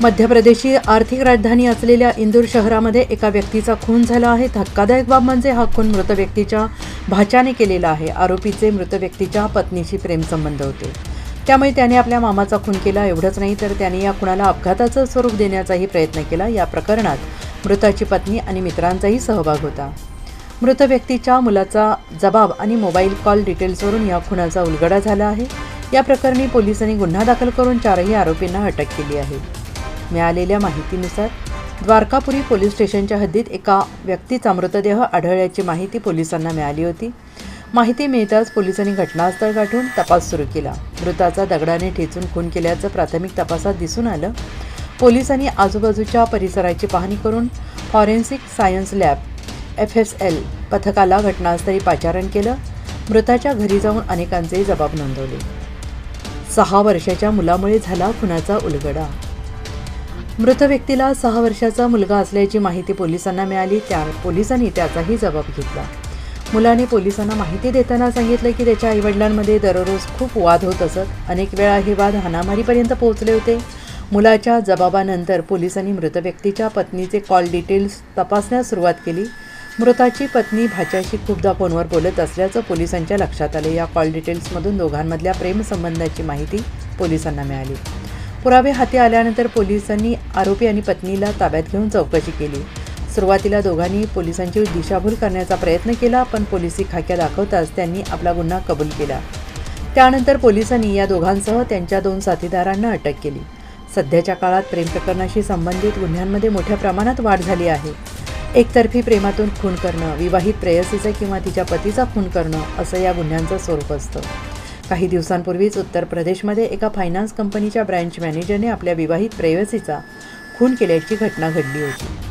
मध्य प्रदेशची आर्थिक राजधानी असलेल्या इंदूर शहरामध्ये एका व्यक्तीचा खून झाला आहे. धक्कादायक बाब म्हणजे हा खून मृत व्यक्तीच्या भाच्याने केलेला आहे. आरोपीचे मृत व्यक्तीच्या पत्नीशी प्रेमसंबंध होते. त्यामुळे त्याने आपल्या मामाचा खून केला. एवढंच नाही तर त्याने या खुणाला अपघाताचं स्वरूप देण्याचाही प्रयत्न केला. या प्रकरणात मृताची पत्नी आणि मित्रांचाही सहभाग होता. मृत व्यक्तीच्या मुलाचा जबाब आणि मोबाईल कॉल डिटेल्सवरून या खुणाचा उलगडा झाला आहे. या प्रकरणी पोलिसांनी गुन्हा दाखल करून चारही आरोपींना अटक केली आहे. मिळालेल्या माहितीनुसार द्वारकापुरी पोलीस स्टेशनच्या हद्दीत एका व्यक्तीचा मृतदेह आढळल्याची माहिती पोलिसांना मिळाली होती. माहिती मिळताच पोलिसांनी घटनास्थळ गाठून तपास सुरू केला. मृताचा दगडाने ठेचून खून केल्याचं प्राथमिक तपासात दिसून आलं. पोलिसांनी आजूबाजूच्या परिसराची पाहणी करून forensic science lab F S L पथकाला घटनास्थळी पाचारण केलं. मृताच्या घरी जाऊन अनेकांचे जबाब नोंदवले. सहा वर्षाच्या मुलामुळे झाला खुनाचा उलगडा. मृत व्यक्तीला सहा वर्षाचा मुलगा असल्याची माहिती पोलिसांना मिळाली. त्या पोलिसांनी त्याचाही जबाब घेतला. मुलाने पोलिसांना माहिती देताना सांगितलं की त्याच्या आईवडिलांमध्ये दररोज खूप वाद होत असत. अनेक वेळा हे वाद हानामारीपर्यंत पोहोचले होते. मुलाच्या जबाबानंतर पोलिसांनी मृत व्यक्तीच्या पत्नीचे कॉल डिटेल्स तपासण्यास सुरुवात केली. मृताची पत्नी भाच्याशी खूपदा फोनवर बोलत असल्याचं पोलिसांच्या लक्षात आले. या कॉल डिटेल्समधून दोघांमधल्या प्रेमसंबंधाची माहिती पोलिसांना मिळाली. पुरावे हाती आल्यानंतर पोलिसांनी आरोपी आणि पत्नीला ताब्यात घेऊन चौकशी केली. सुरुवातीला दोघांनी पोलिसांची दिशाभूल करण्याचा प्रयत्न केला पण पोलिसी खाक्या दाखवताच त्यांनी आपला गुन्हा कबूल केला. त्यानंतर पोलिसांनी या दोघांसह त्यांच्या दोन साथीदारांना अटक केली. सध्याच्या काळात प्रेम प्रकरणाशी संबंधित गुन्ह्यांमध्ये मोठ्या प्रमाणात वाढ झाली आहे. एकतर्फी प्रेमातून खून करणं विवाहित प्रेयसीचं किंवा तिच्या पतीचा खून करणं असं या गुन्ह्यांचं स्वरूप असतं. काही दिवसांपूर्वीच उत्तर प्रदेशमध्ये एका फायनान्स कंपनीच्या ब्रँच मॅनेजरने आपल्या विवाहित प्रेयसीचा खून केल्याची घटना घडली होती.